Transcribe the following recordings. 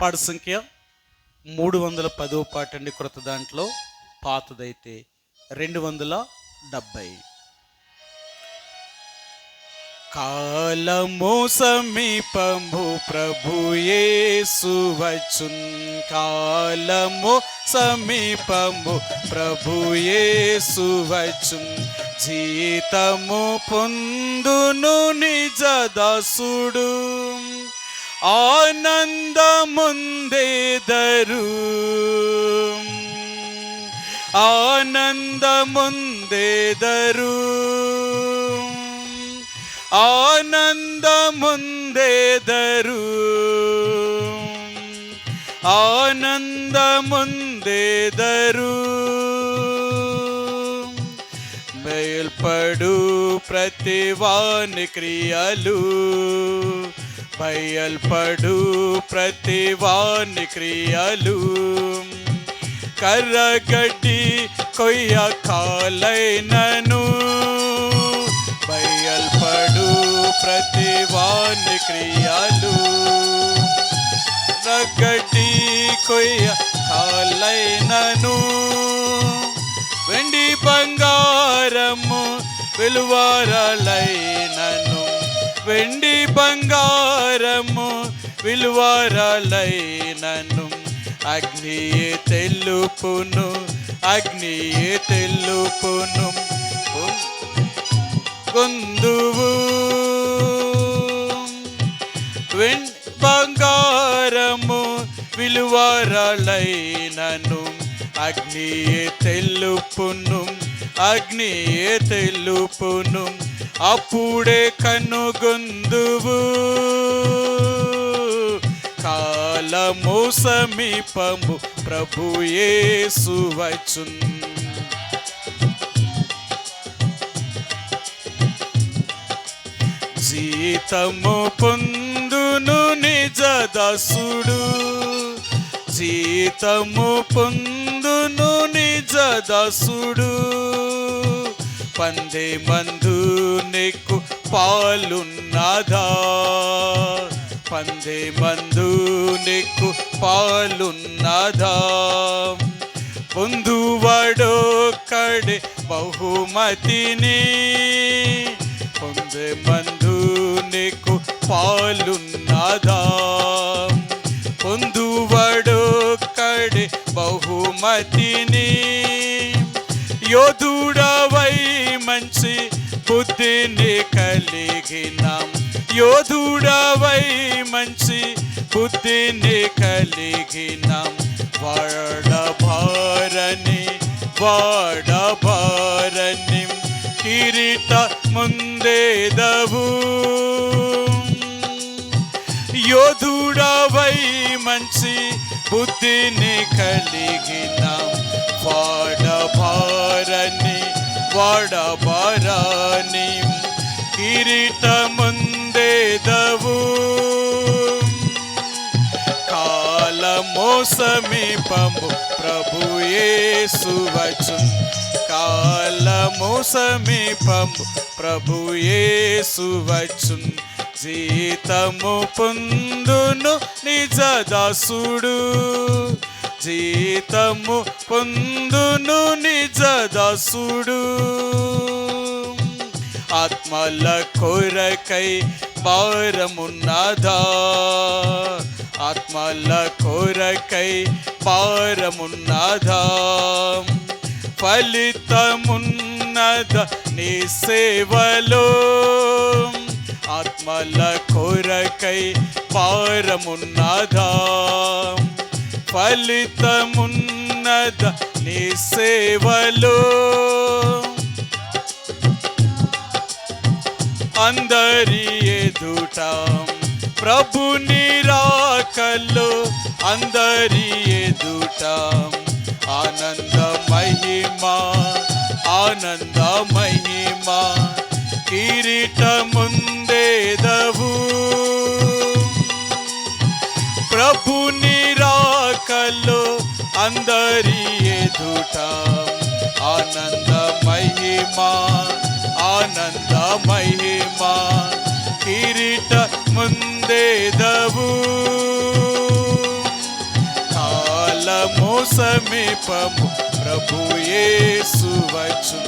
పాట సంఖ్య మూడు వందల పదో పాట అండి క్రొత్త దాంట్లో. పాతదైతే రెండు వందల డెబ్బై కాలము సమీపము ప్రభుయే యేసు కాలము సమీపము ప్రభు యేసు జీతము పొందును నిజ దాసుడు. ఆనందముందేదరు. ఆనందముందేదరు. ఆనందముందేదరు. ఆనందముందేదరు. బయల్పడు ప్రతివాని క్రియలు. బయల్పడు ప్రతివాని క్రియలు. కర్రగడ్డి కొయ్య కాలైనను. బయల్పడు ప్రతివాని క్రియలు. రగడ్డి కొయ్య కాలైనను. వెండి బంగారము విలువారలైనను. వెండి బంగారము విలువారలైనను. అగ్నియే తెలుపును అగ్నియే తెలుపును కొందువు వెన్ బంగారము విలువరలైనను. అగ్నియే తెలుపును అగ్నియే తెలుపును అప్పుడే కనుగొందువు. కాలము సమీపము ప్రభు యేసు జీతము పొందును నిజ దాసుడు. జీతము పొందును నిజ దసుడు. పందే మందు నీకు పాలున్నదా? పందే మందు నీకు పాలున్నదా? పొందువాడో కడే బహుమతిని పొందే మందు నీకు పాలున్నదా? పొందువాడో కడే బహుమతిని యోధుడవై మంచి బుద్ధిని కలిగినాం. యోధుడవై మంచి బుద్ధిని కలిగినాం. వాడభారని వాడభారని కిరీట ముందేదవు యోధుడవై మంచి బుద్ధిని కలిగినాం. వాడభారని వాడబారాని కిరీట ముందేదవు కాలమో సమీపము ప్రభు యేసు వచ్చున్. కాలము సమీపము ప్రభు యేసు జీతము పొందును నిజ దాసుడు జీతము పొందును నిజ దాసుడు. ఆత్మల కొరకై భారమున్నదా? ఆత్మల కొరకై భారమున్నదా? ఫలితమున్నద నీ సేవలో? ఆత్మల కొరకై భారమున్నదా? ఫలితమున్నద నీ సేవలో. అందరి ఎదుట ప్రభు నిరాకల్లో అందరి ఎదుట ఆనంద మహిమా ఆనంద మహిమా కిరీట ముందేదవు ప్రభుని అందరి ఎదుట ఆనంద మహిమా ఆనంద మహిమా. కిరీట ముందేదవు సమీపము ప్రభు యేసు వచ్చు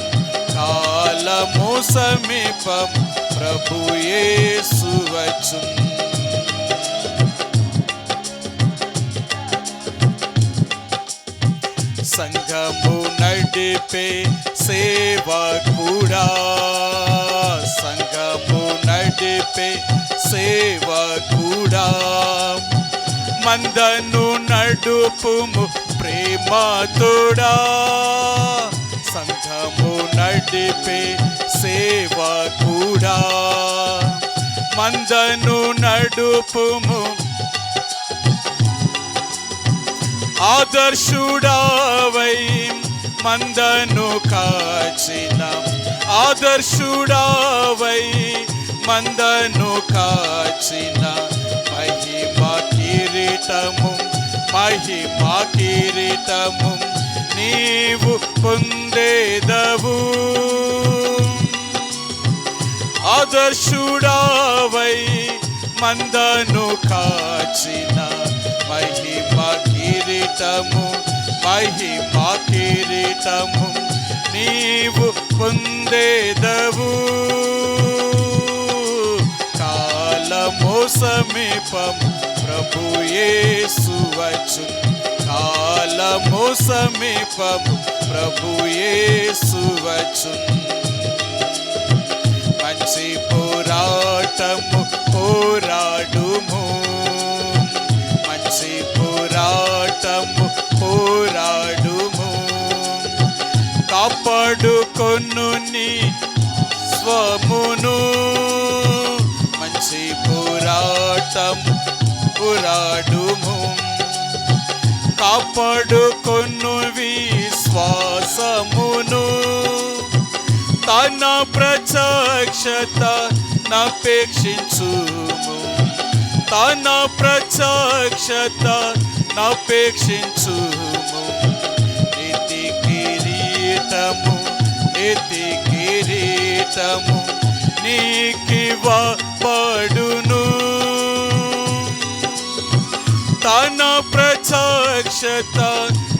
కాలము సమీపము ప్రభు యేసు సంఘము నడిపే సేవకుడా సంఘము నడిపే సేవకుడా మందను నడుపుము ప్రేమతుడా సంఘము నడిపే సేవకుడా మందను నడుపుము ఆదర్శుడావై మందను కాచిన. ఆదర్శుడావై మందను కాచిన. మహిమా కిరీటము మహిమా కిరీటము నీవు పొందేదవు. ఆదర్శుడావై మందను కాచిన. మహిమా కిరీటము మహిమా కిరీటము నీవు పొందేదవు. కాలము సమీపము ప్రభు యేసు వచ్చు కాలము సమీపము ప్రభు యేసు మంచి పోరాటము పోరాడుము. పోరాడుము. కాపాడుకొను నీ స్వమును. మంచి పోరాటం పోరాడుము. కాపాడుకొను విశ్వాసమును. తన ప్రత్యక్షత నపేక్షించుము. తన ప్రత్యక్షత నపేక్షించుము. నితి కిరీటము నితి కిరీటము నీకివ్వబడును తన ప్రత్యక్షత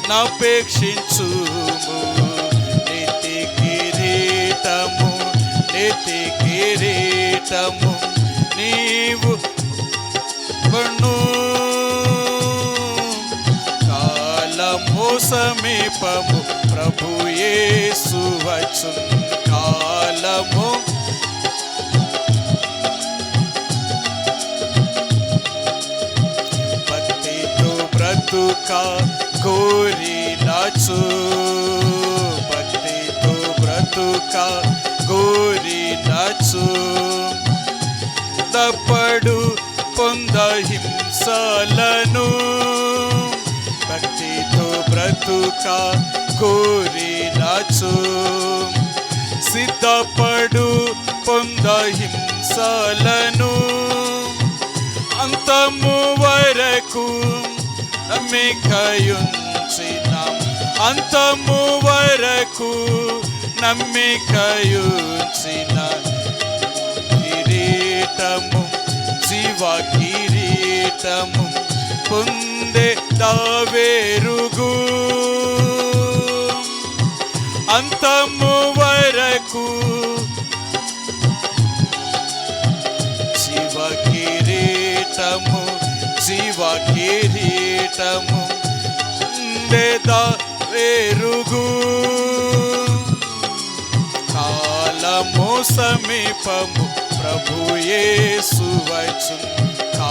నపేక్షించుము. నితి కిరీటము నితి కిరీటము నీవు కొను కాలము సమీపము ప్రభు యేసు కాలము భక్తితో బ్రతుక కోరినచు భక్తితో బ్రతుక కోరినచు తప్పడు పొంద హింసలను భక్తితో బ్రతుక కోరినచు సిద్ధపడు పొంద హింసలను అంతము వరకు నమ్మికయుంచిన. అంతము వరకు నమ్మికయుంచిన. రసము పొందే దావేరుగు. అంతము వరకు శివ కిరీటము శివ కిరీటము ఉండేదా వేరుగు కాలము సమీపము ప్రభు యేసు వచ్చు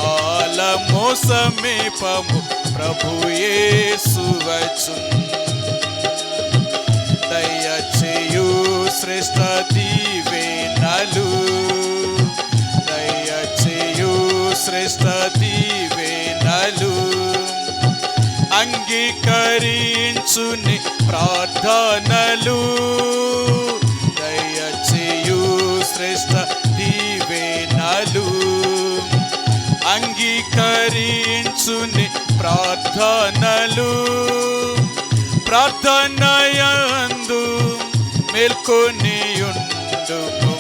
కాలము సమీపము ప్రభు యేసు వచ్చు దయచేయు శ్రేష్ట దీవేనలు. దయచేయు శ్రేష్ట దీవేనలు. అంగీకరించుని ప్రార్థనలు. స్వీకరించుని ప్రార్థనలు. ప్రార్థనయందు మేల్కొనియుండుము.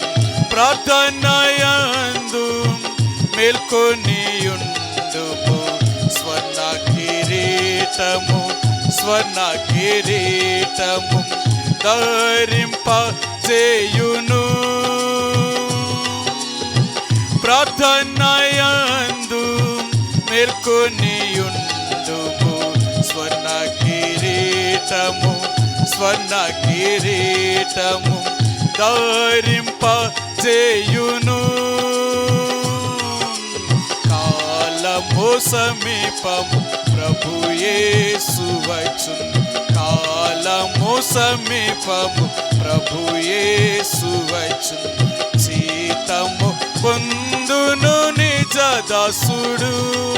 ప్రార్థనయందు మేల్కొనియుండుము. స్వర్ణ కిరీటము స్వర్ణ కిరీటము ధరింప చేయును ప్రార్థనయ మేల్కొనియుండుము స్వర్ణ కిరీటము స్వర్ణ కిరీటము ధరింప చేయును కాలము సమీపము ప్రభు యేసు వచ్చును. కాలము సమీపము ప్రభు యేసు వచ్చును. సీతము పొందును నిజ దాసుడు.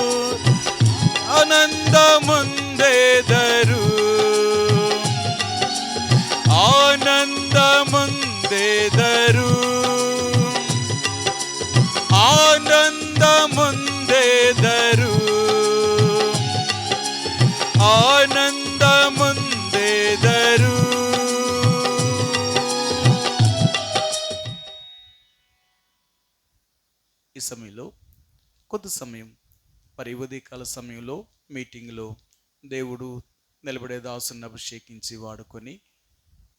ఈ సమయంలో కొద్ది సమయం మరి ఉదయకాల సమయంలో మీటింగ్లో దేవుడు నిలబడే దాసుని అభిషేకించి వాడుకొని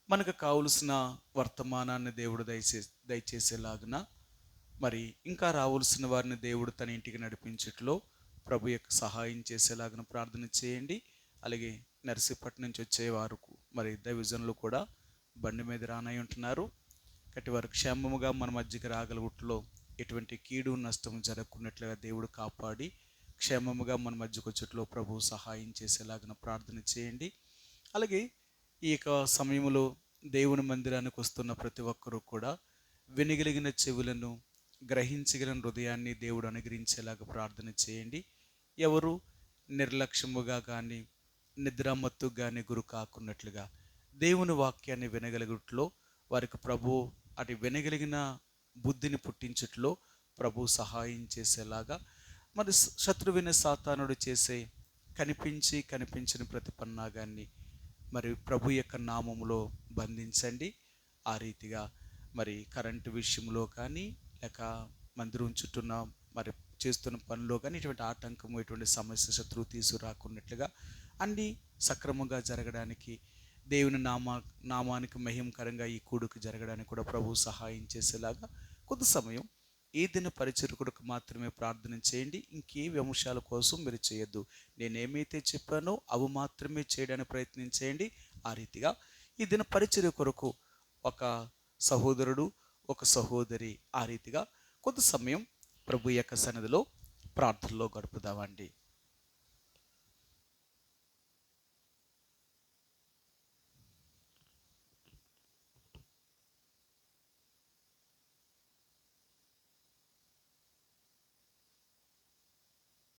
మనకు కావలసిన వర్తమానాన్ని దేవుడు దయచే దయచేసేలాగున మరి ఇంకా రావాల్సిన వారిని దేవుడు తన ఇంటికి నడిపించట్లో ప్రభు యొక్క సహాయం చేసేలాగిన ప్రార్థన చేయండి. అలాగే నర్సీపట్నం నుంచి వచ్చేవారు మరి దైవజనులు కూడా బండి మీద రానై ఉంటున్నారు. కట్టి వారు క్షేమముగా మన మధ్యకి రాగలుగుట్లో ఎటువంటి కీడు నష్టం జరగకున్నట్లుగా దేవుడు కాపాడి క్షేమముగా మన మధ్యకు వచ్చేట్లో ప్రభు సహాయం చేసేలాగిన ప్రార్థన చేయండి. అలాగే ఈ యొక్క సమయంలో దేవుని మందిరానికి వస్తున్న ప్రతి ఒక్కరూ కూడా వినగలిగిన చెవులను గ్రహించగలిగిన హృదయాన్ని దేవుడు అనుగ్రహించేలాగా ప్రార్థన చేయండి. ఎవరు నిర్లక్ష్యముగా కానీ నిద్రమత్తు కానీ గురు కాకున్నట్లుగా దేవుని వాక్యాన్ని వినగలిగిట్లో వారికి ప్రభు అటు వినగలిగిన బుద్ధిని పుట్టించట్లో ప్రభు సహాయం చేసేలాగా మరి శత్రువిని సాతానుడు చేసే కనిపించి కనిపించిన ప్రతి పన్నాగాన్ని మరి ప్రభు యొక్క నామములో బంధించండి. ఆ రీతిగా మరి కరెంటు విషయంలో కానీ లేక మందిరం చుట్టూన్న మరి చేస్తున్న పనిలో కానీ ఇటువంటి ఆటంకం ఇటువంటి సమస్య శత్రువు తీసుకురాకున్నట్లుగా అన్నీ సక్రమంగా జరగడానికి దేవుని నామా నామానికి మహిమకరంగా ఈ కూడుకు జరగడానికి కూడా ప్రభు సహాయం చేసేలాగా కొద్ది సమయం ఈ దిన పరిచరకుడికి మాత్రమే ప్రార్థన చేయండి. ఇంకే అంశాల కోసం మీరు చేయొద్దు. నేనేమైతే చెప్పానో అవి మాత్రమే చేయడానికి ప్రయత్నం చేయండి. ఆ రీతిగా ఈ దిన పరిచర్య కొరకు ఒక సహోదరుడు ఒక సహోదరి ఆ రీతిగా కొద్ది సమయం ప్రభు యొక్క సన్నిధిలో ప్రార్థనలో గడుపుదామండి.